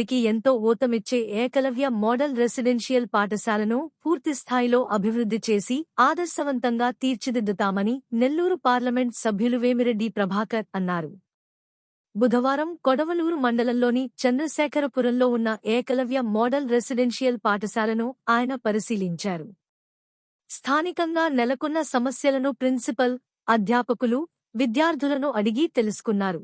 అభివృద్ధికి ఎంతో ఊతమిచ్చే Eklavya model residential పాఠశాలను పూర్తిస్థాయిలో అభివృద్ధి చేసి ఆదర్శవంతంగా తీర్చిదిద్దుతామని నెల్లూరు పార్లమెంట్ సభ్యులు వేమిరెడ్డి ప్రభాకర్ అన్నారు. బుధవారం కొడవలూరు మండలంలోని చంద్రశేఖరపురంలో ఉన్న ఏకలవ్య మోడల్ రెసిడెన్షియల్ పాఠశాలను ఆయన పరిశీలించారు. స్థానికంగా నెలకొన్న సమస్యలను ప్రిన్సిపల్ అధ్యాపకులు విద్యార్థులను అడిగి తెలుసుకున్నారు.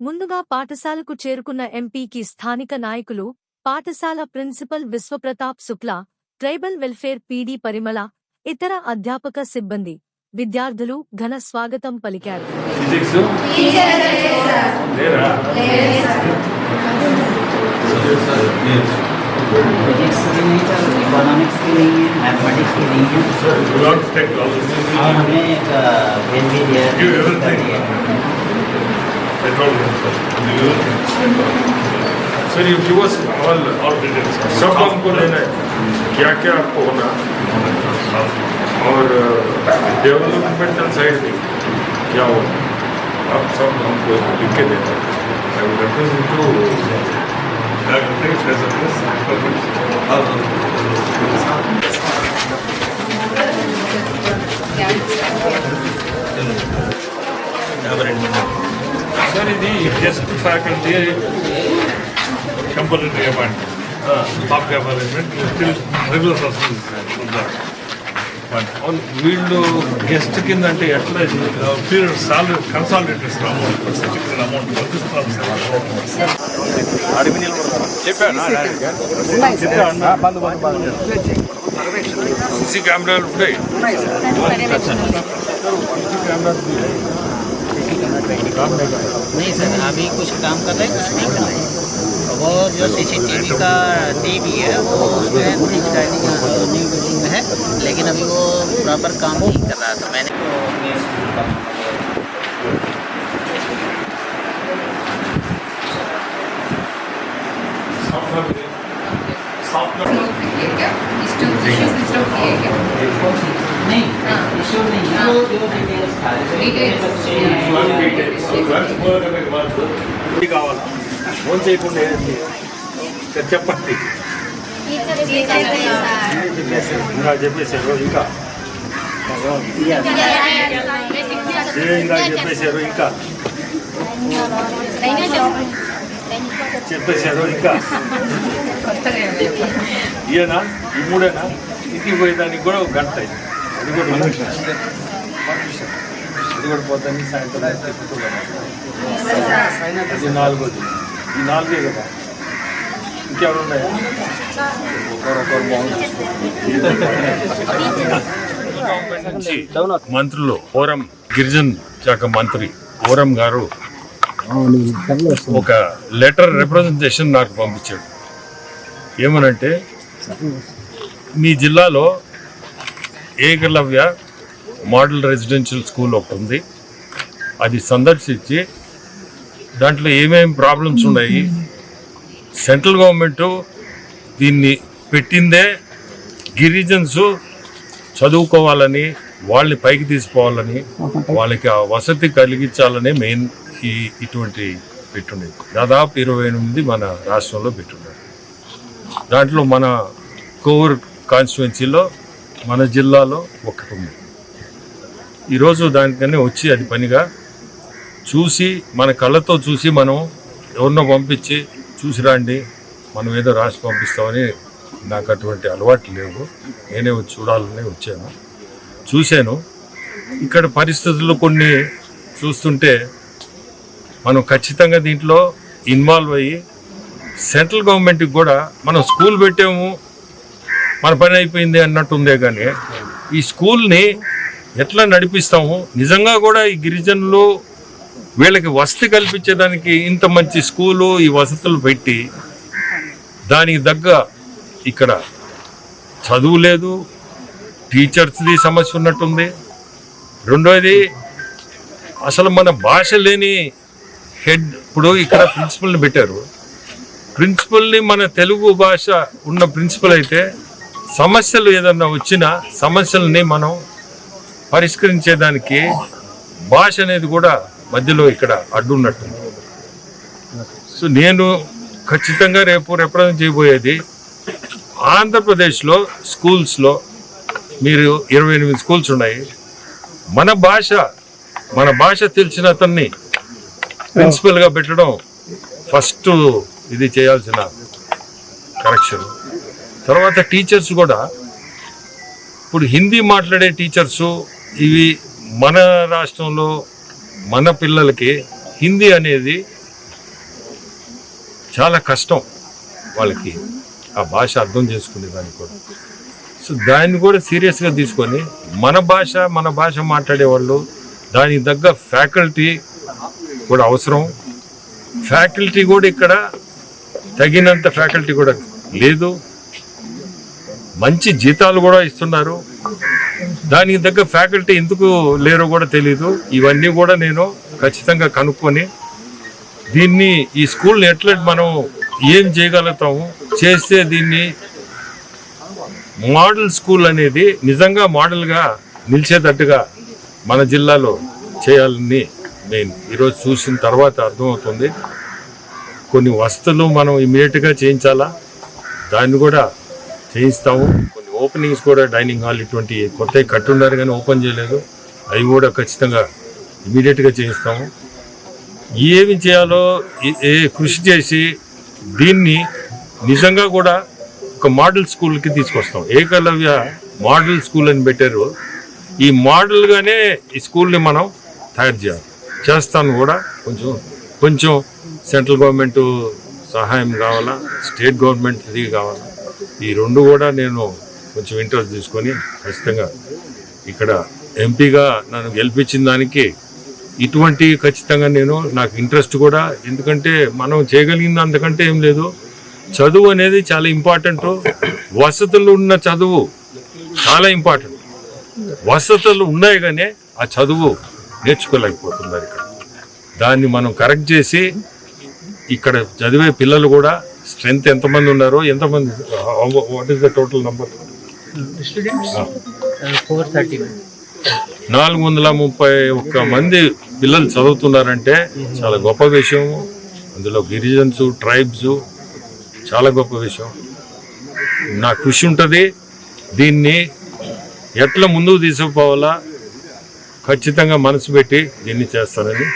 ముందుగా పాఠశాలకు చేరుకున్న ఎంపీకి స్థానిక నాయకులు పాఠశాల principal Vishwapratap Shukla tribal welfare PD Parimala ఇతర అధ్యాపక సిబ్బంది విద్యార్థులు ఘన స్వాగతం పలికారు ఫిజిక్స్ లేరా फिजिक्स की नहीं सर इकोनॉमिक्स की नहीं है मैथमेटिक्स की नहीं है You want to take all this? और हमें एक पेन भी दिया है Sir you give us all all details सब हमको लेना है क्या क्या आपको होना? और डेवलपमेंटल साइड भी क्या हो? आप सब हमको लिख के देना I would reference to sir ఇది? గెస్ట్ ఫ్యాకల్టీ స్టాఫ్ అపాయింట్మెంట్ వీళ్ళు గెస్ట్ కింద అంటే ఎట్లా పీరియడ్ సాలరీ కన్సాలిడేట్ ఇస్తాం అమౌంట్ పర్టికులర్ అమౌంట్ పంపిస్తాం సార్ సీసీ కెమెరాలు नहीं सर, अभी कुछ काम कर रहे हैं, कुछ नहीं कर रहे हैं। वो जो सीसीटीवी का टीवी है, वो उसमें ठीक साइडिंग न्यू बिल्डिंग है, लेकिन अभी वो प्रॉपर काम नहीं कर रहा था तो मैंने तो కావాలా ఫోన్ చేయకుండా ఏంటి? సరే చెప్పండి. ఇంకా చెప్పేశారు ఇంకా. ఇంకా చెప్పేశారు ఇంకా. చెప్పేశారు ఇంకా. ఇయేనా ఈ మూడేనా? ఇంటికి పోయేదానికి కూడా ఒక గంట అయింది. అది కూడా అది కూడా పోతాను సాయంత్రం చెప్తున్నాను నాలుగోది ఈ నాలుగే కదా ఇంకెవరు ఉన్నాయా ఒకరొకరు నుంచి మంత్రులు పోరం గిరిజన్ శాఖ మంత్రి పోరం గారు ఒక లెటర్ రిప్రజెంటేషన్ నాకు పంపించాడు. ఏమనంటే మీ జిల్లాలో ఏకలవ్య మోడల్ రెసిడెన్షియల్ స్కూల్ ఒకటి ఉంది. అది సందర్శించి దాంట్లో ఏమేమి ప్రాబ్లమ్స్ ఉన్నాయి సెంట్రల్ గవర్నమెంట్ దీన్ని పెట్టిందే గిరిజన్స్ చదువుకోవాలని వాళ్ళని పైకి తీసుకోవాలని వాళ్ళకి ఆ వసతి కలిగించాలనే మెయిన్ ఈ ఇటువంటి పెట్టుండేది. దాదాపు ఇరవై ఎనిమిది మన రాష్ట్రంలో పెట్టున్నారు దాంట్లో మన కోవూర్ కాన్స్టిట్యున్సీలో మన జిల్లాలో ఒకటి ఉంది. ఈరోజు దానికనే వచ్చి అది పనిగా చూసి మన కళ్ళతో చూసి మనం ఎవరినో పంపించి చూసి రండి మనం ఏదో రాసి పంపిస్తామని నాకు అటువంటి అలవాట్లు లేవు నేనే వచ్చి చూడాలని వచ్చాను. చూశాను. ఇక్కడ పరిస్థితులు కొన్ని చూస్తుంటే మనం ఖచ్చితంగా దీంట్లో ఇన్వాల్వ్ అయ్యి సెంట్రల్ గవర్నమెంట్కి కూడా మనం స్కూల్ పెట్టాము మన పని అయిపోయింది అన్నట్టుందే కానీ ఈ స్కూల్ని ఎట్లా నడిపిస్తాము? నిజంగా కూడా ఈ గిరిజనులు వీళ్ళకి వసతి కల్పించేదానికి ఇంత మంచి స్కూలు ఈ వసతులు పెట్టి దానికి తగ్గ ఇక్కడ చదువు లేదు టీచర్స్ది సమస్య ఉన్నట్టుంది. రెండోది అసలు మన భాష లేని హెడ్ ఇప్పుడు ఇక్కడ ప్రిన్సిపల్ని పెట్టారు. ప్రిన్సిపల్ని మన తెలుగు భాష ఉన్న ప్రిన్సిపల్ అయితే సమస్యలు ఏదన్నా వచ్చినా సమస్యలని మనం పరిష్కరించేదానికి భాష అనేది కూడా మధ్యలో ఇక్కడ అడ్డున్నట్టు సో నేను ఖచ్చితంగా రేపు రిప్రజెంట్ చేయబోయేది ఆంధ్రప్రదేశ్లో స్కూల్స్లో మీరు ఇరవై ఎనిమిది స్కూల్స్ ఉన్నాయి. మన భాష మన భాష తెలిసిన అతన్ని ప్రిన్సిపల్గా పెట్టడం ఫస్ట్ ఇది చేయాల్సిన కరెక్షన్. తర్వాత టీచర్స్ కూడా ఇప్పుడు హిందీ మాట్లాడే టీచర్స్ ఇవి మన రాష్ట్రంలో మన పిల్లలకి హిందీ అనేది చాలా కష్టం వాళ్ళకి. ఆ భాష అర్థం చేసుకునే దాన్ని కూడా. సో దాన్ని కూడా సీరియస్గా తీసుకొని మన భాష మన భాష మాట్లాడే వాళ్ళు దానికి తగ్గ ఫ్యాకల్టీ కూడా అవసరం. ఫ్యాకల్టీ కూడా ఇక్కడ తగినంత ఫ్యాకల్టీ కూడా లేదు. మంచి జీతాలు కూడా ఇస్తున్నారు. దానికి తగ్గ ఫ్యాకల్టీ ఎందుకు లేరో కూడా తెలీదు. ఇవన్నీ కూడా నేను ఖచ్చితంగా కనుక్కొని దీన్ని ఈ స్కూల్ని ఎట్లా మనం ఏం చేయగలుగుతాము చేస్తే దీన్ని మోడల్ స్కూల్ అనేది నిజంగా మోడల్గా నిలిచేటట్టుగా మన జిల్లాలో చేయాలని నేను ఈరోజు చూసిన తర్వాత అర్థమవుతుంది. కొన్ని వస్తువులు మనం ఇమీడియట్గా చేయించాలా? దాన్ని కూడా చేయిస్తాము. కొన్ని ఓపెనింగ్స్ కూడా డైనింగ్ హాల్ ఇటువంటి కొత్తవి కట్టున్నారు కానీ ఓపెన్ చేయలేదు. అవి కూడా ఖచ్చితంగా ఇమీడియట్గా చేయిస్తాము. ఏమి చేయాలో ఏ- ఏ కృషి చేసి దీన్ని నిజంగా కూడా ఒక మోడల్ స్కూల్కి తీసుకొస్తాం. ఏకలవ్య మోడల్ స్కూల్ అని పెట్టారు. ఈ మోడల్గానే ఈ స్కూల్ని మనం తయారు చేయాలి. చేస్తాను కూడా. కొంచెం కొంచెం సెంట్రల్ గవర్నమెంట్ సహాయం కావాలా? స్టేట్ గవర్నమెంట్ది కావాలా? ఈ రెండు కూడా నేను కొంచెం ఇంట్రెస్ట్ తీసుకొని ఖచ్చితంగా ఇక్కడ ఎంపీగా నన్ను గెలిపించిన దానికి ఇటువంటి ఖచ్చితంగా నేను నాకు ఇంట్రెస్ట్ కూడా ఎందుకంటే మనం చేయగలిగింది అంతకంటే ఏం లేదు. చదువు అనేది చాలా ఇంపార్టెంట్ వసతులు ఉన్న చదువు చాలా ఇంపార్టెంట్ వసతులు ఉన్నాయి కానీ ఆ చదువు నేర్చుకోలేకపోతున్నారు ఇక్కడ. దాన్ని మనం కరెక్ట్ చేసి ఇక్కడ చదివే పిల్లలు కూడా స్ట్రెంత్ ఎంతమంది ఉన్నారు ఎంతమంది what is the total number నాలుగు వందల ముప్పై ఒక్క మంది పిల్లలు చదువుతున్నారంటే చాలా గొప్ప విషయం. అందులో గిరిజన్స్ ట్రైబ్స్ చాలా గొప్ప విషయం. నా కృషి ఉంటుంది. దీన్ని ఎట్లా ముందుకు తీసుకుపోవాలా? ఖచ్చితంగా మనసు పెట్టి దీన్ని చేస్తానని